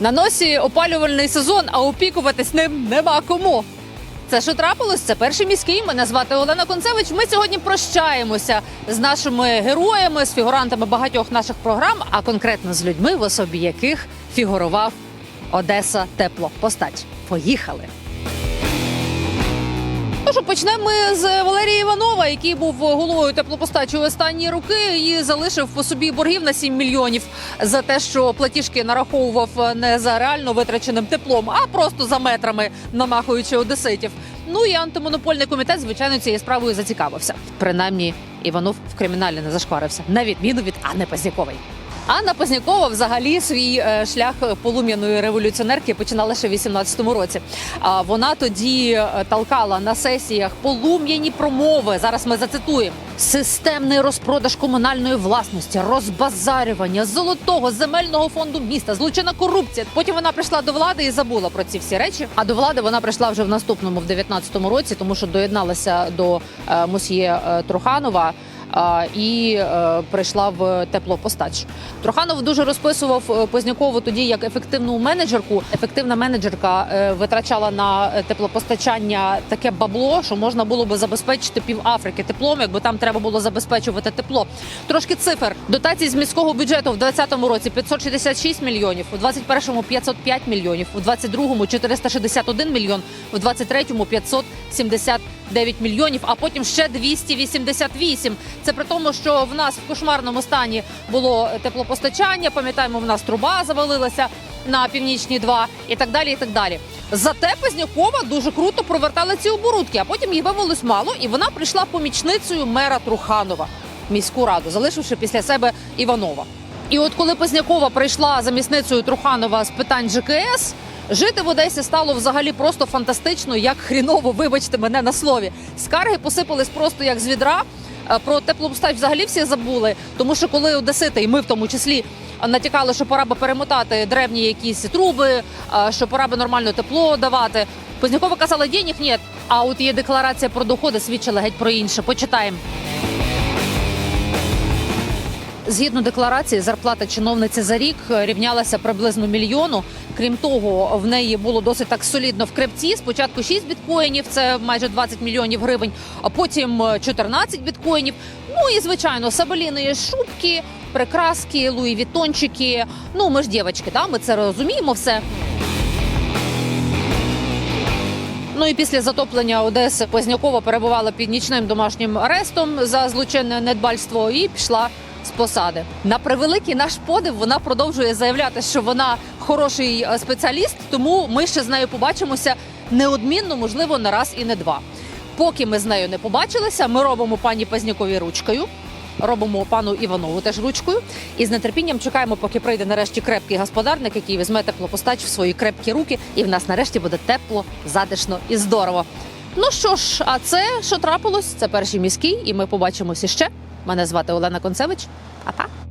На носі опалювальний сезон, а опікуватись ним нема кому. Це що трапилось? Це перший міський. Мене звати Олена Концевич. Ми сьогодні прощаємося з нашими героями, з фігурантами багатьох наших програм, а конкретно з людьми, в особі яких фігурував Одеса Теплопостач. Поїхали! Ну що, почнемо ми з Валерія Іванова, який був головою теплопостачі останні роки і залишив по собі боргів на 7 мільйонів за те, що платіжки нараховував не за реально витраченим теплом, а просто за метрами, намахуючи одеситів. Ну і антимонопольний комітет, звичайно, цією справою зацікавився. Принаймні, Іванов в криміналі не зашкварився, на відміну від Анни Пазнякової. Анна Познякова взагалі свій е, шлях полум'яної революціонерки починала ще в 18-му році. Вона тоді е, толкала на сесіях полум'яні промови. Зараз ми зацитуємо: системний розпродаж комунальної власності, розбазарювання золотого земельного фонду міста, злочинна корупція. Потім вона прийшла до влади і забула про ці всі речі. А до влади вона прийшла вже в наступному, в 19-му році, тому що доєдналася до е, мосьє Труханова і е, прийшла в теплопостач. Троханов дуже розписував е, Познякову тоді як ефективну менеджерку. Ефективна менеджерка е, витрачала на теплопостачання таке бабло, що можна було би забезпечити пів Африки теплом, якби там треба було забезпечувати тепло. Трошки цифр дотацій з міського бюджету в 2020 році 566 мільйонів, у 2021 – 505 мільйонів, у 2022 – 461 мільйон, у 2023 – 579 мільйонів, а потім ще 288. Це при тому, що в нас в кошмарному стані було теплопостачання. Пам'ятаємо, в нас труба завалилася на північні 2 і так далі. І так далі. Зате Познякова дуже круто провертала ці оборудки, а потім їй виявилось мало, і вона прийшла помічницею мера Труханова міську раду, залишивши після себе Іванова. І от коли Познякова прийшла замісницею Труханова з питань ЖКС. Жити в Одесі стало взагалі просто фантастично, як хріново, вибачте мене на слові. Скарги посипались просто як з відра. Е, Про теплопостач взагалі всі забули, тому що коли одесити, і ми в тому числі натякали, що пора би перемотати древні якісь труби, е, що пора би нормально тепло давати. Познякова казала, денег нет. А от є декларація про доходи свідчила геть про інше. Почитаємо. Згідно декларації, зарплата чиновниці за рік рівнялася приблизно мільйону. Крім того, в неї було досить так солідно в крипті. Спочатку 6 біткоїнів, це майже 20 мільйонів гривень, а потім е, 14 біткоїнів. Ну і звичайно, сабеліної шубки, прикраски, луї вітончики. Ну ми ж дівчатки, да? ми це розуміємо все. Ну і після затоплення Одеси Познякова перебувала під нічним домашнім арестом за злочинне недбальство і пішла з посади. На превеликий наш подив вона продовжує заявляти, що вона хороший е, спеціаліст, тому ми ще з нею побачимося неодмінно, можливо, не раз і не два. Поки ми з нею не побачилися, ми робимо пані Познякові ручкою. Робимо пану Іванову теж ручкою, і з нетерпінням чекаємо, поки прийде нарешті крепкий господарник, який візьме теплопостач в свої крепкі руки, і в нас нарешті буде тепло, затишно і здорово. Ну що ж, а це що трапилось? Це перший міський, і ми побачимося ще. Мене звати Олена Концевич. Па-па!